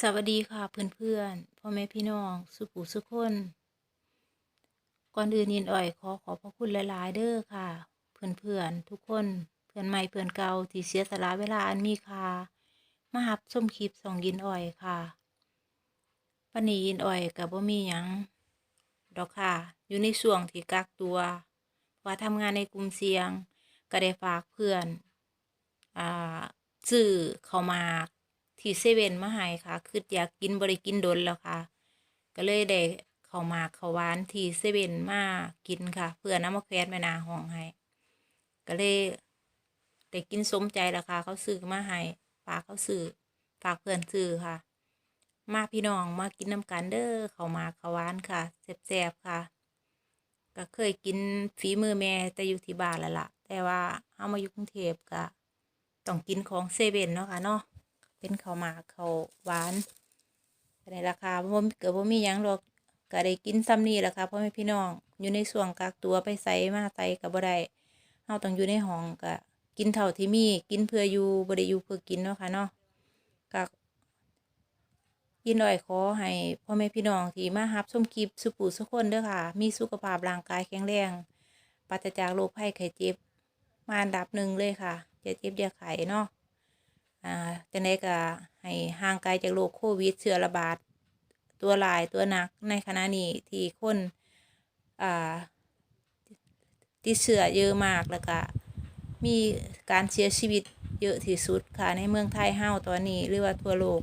สวัสดีค่ะเพื่อนๆพ่อแม่พี่น้องสุขุสุขคนก่อนอื่นยินอ่อยขอขอบพระคุณหลายๆเด้อค่ะ เพื่อนๆทุกคนเพื่อนใหม่เพื่อนเก่าที่เสียสละเวลาอันมีค่ามาหับชมคลิปส่องยินอ่อยค่ะวันนี้ยินอ่อยกับบ่มีหยังดอกค่ะ อยู่ในช่วงที่กักตัว ว่าทำงานในกลุ่มเสี่ยงก็ได้ฝากเพื่อนอ่าซื้อข้ามาก ที่เซเว่นมาให้ค่ะคืออยากกินบริกินดนแล้วค่ะ ก็เลยได้ข้ามากข้าวานที่เซเว่นมากินค่ะ เพื่อน้ำมาแควนไปหนาห้องให้ก็เลยได้กินสมใจแล้วค่ะ เขาซื้อมาให้ฝากเขาซื้อฝากเพื่อนซื้อค่ะ มาพี่น้องมากินน้ำกันเด้อเข้ามากข้าวหวานค่ะแซ่บๆค่ะก็เคยกินฝีมือแม่แต่อยู่ที่บ้านแล้วล่ะ แต่ว่าเอามาอยู่กรุงเทพก็ต้องกินของเซเว่นเนาะค่ะเนาะ เป็นข้าวหมากข้าวหวานในราคาบ่เกิดบ่มีหยังหรอกก็ได้กินซ้ำนี่แหละค่ะพ่อแม่พี่น้องอยู่ในช่วงกักตัวไปไสมาไสก็บ่ได้เฮาต้องอยู่ในห้องก็กินเท่าที่มีกินเพื่ออยู่บ่ได้อยู่เพื่อกินเนาะค่ะเนาะก็ยินดอยขอให้พ่อแม่พี่น้องที่มารับชมคลิปสุปุสุคนเด้อค่ะ มีสุขภาพร่างกายแข็งแรงปราศจากโรคภัยไข้เจ็บ มาอันดับหนึ่งเลยค่ะอย่าเจ็บอย่าไข้เนาะ อ่าจังไดก็ให้ห่างไกลจากโรคโควิดเชื้อระบาดตัวหลายตัวหนักในขณะนี้ที่คนอ่าติดเชื้อเยอะมากแล้วก็มีการเสียชีวิตเยอะที่สุดค่ะในเมืองไทยเฮาตอนนี้หรือว่าทั่วโลก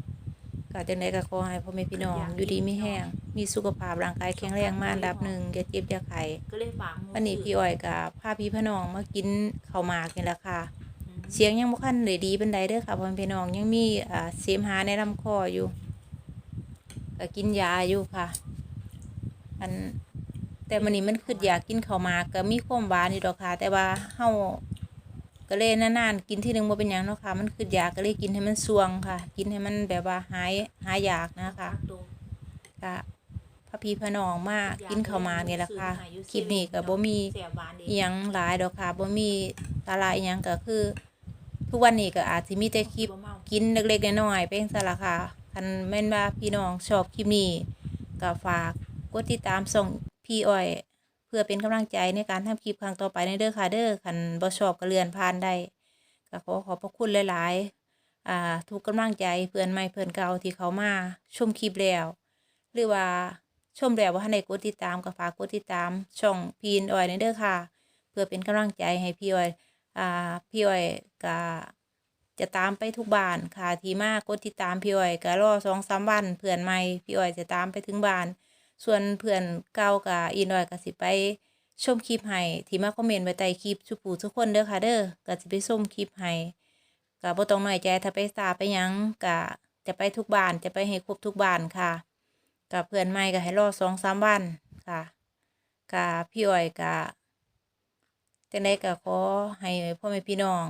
ก็จังไดก็ขอให้พ่อแม่พี่น้องอยู่ดีมีแห้งมีสุขภาพร่างกายแข็งแรงมาอันดับหนึ่งอย่าเจ็บอย่าไข้ก็เลยฝากหมู่วันนี้พี่อ้อยกับพาพี่พี่น้องมากินข้าวหมากนี่แหละค่ะอืม เสียงยังบ่คันได้ดีเปานใดเด้อค่ะพ่อแม่พี่น้องยังมีอ่าเสมหะในลำคออยู่ก็กินยาอยู่ค่ะ อันแต่มื้อนี้มันคืออยากกินข้าวมาก็มีความหวานอยู่ดอกค่ะ แต่ว่าเฮาก็เลยนานๆกินทีหนึงบ่เป็นหยังเนาะค่ะ มันคืออยากก็เลยกินให้มันสวงค่ะ กินให้มันแบบว่าหายหายอยากนะคะก็พระพี่พระนองมากกินข้าวหมากนี่แหละค่ะคลิปนี้ก็บ่มีเสียบานดีอิหยังหลายดอกค่ะบ่มีสาระอิหยังก็คือ ทุกวันนี้ก็อาจสิมีแต่คลิปบ่เมากินเล็กๆน้อยๆเป็นสาระค่ะคันแม่นว่าพี่น้องชอบคลิปนี้ก็ฝากกดติดตามส่องพี่อ้อย เพื่อเป็นกำลังใจในการทำคลิปครั้งต่อไปในเด้อค่ะเด้อคันบ่ชอบก็เลื่อนผ่านได้ก็ขอขอบพระคุณหลายๆอ่าทุกกำลังใจเพื่อนใหม่เพื่อนเก่าที่เขามาชมคลิปแล้วหรือว่าชมแล้วว่าท่านใดกดติดตามก็ฝากกดติดตามช่องพีนอ้อยในเด้อค่ะ เพื่อเป็นกำลังใจให้พี่อ้อย อ่าพี่อ้อยก็จะตามไปทุกบ้านค่ะที่มากดติดตามพี่อ้อยก็รอสองสามวันเพื่อนใหม่พี่อ้อยจะตามไปถึงบ้าน ส่วนเพื่อนเก่ากับอีน้อยก็สิไปชมคลิปให้ที่มาคอมเมนต์ไว้ใต้คลิปทุกผู้ทุกคนเด้อค่ะเด้อก็สิไปชมคลิปให้ก็บ่ต้องน้อยใจถ้าไปสาไปยังก็จะไปทุกบ้านจะไปให้ครบทุกบ้านค่ะกับเพื่อนใหม่ก็ให้รอสองสามวันค่ะกับพี่อ้อยก็ จังไดก็ขอให้พ่อแม่พี่น้อง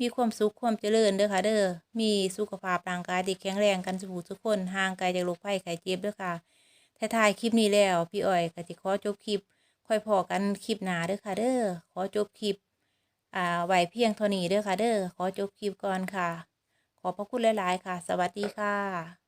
มีความสุขความเจริญเด้อค่ะ เด้อมีสุขภาพร่างกายที่แข็งแรงกันสุขทุกคนห่างไกลจากโรคภัยไข้เจ็บเด้อค่ะท้ายคลิปนี้แล้วพี่อ้อยก็สิขอจบคลิป ค่อยพอกันคลิปหน้าเด้อค่ะ เด้อขอจบคลิปอ่าไหวเพียงเท่านี้เด้อค่ะ เด้อขอจบคลิปก่อนค่ะ ขอพระคุณหลาย ๆ ค่ะ สวัสดีค่ะ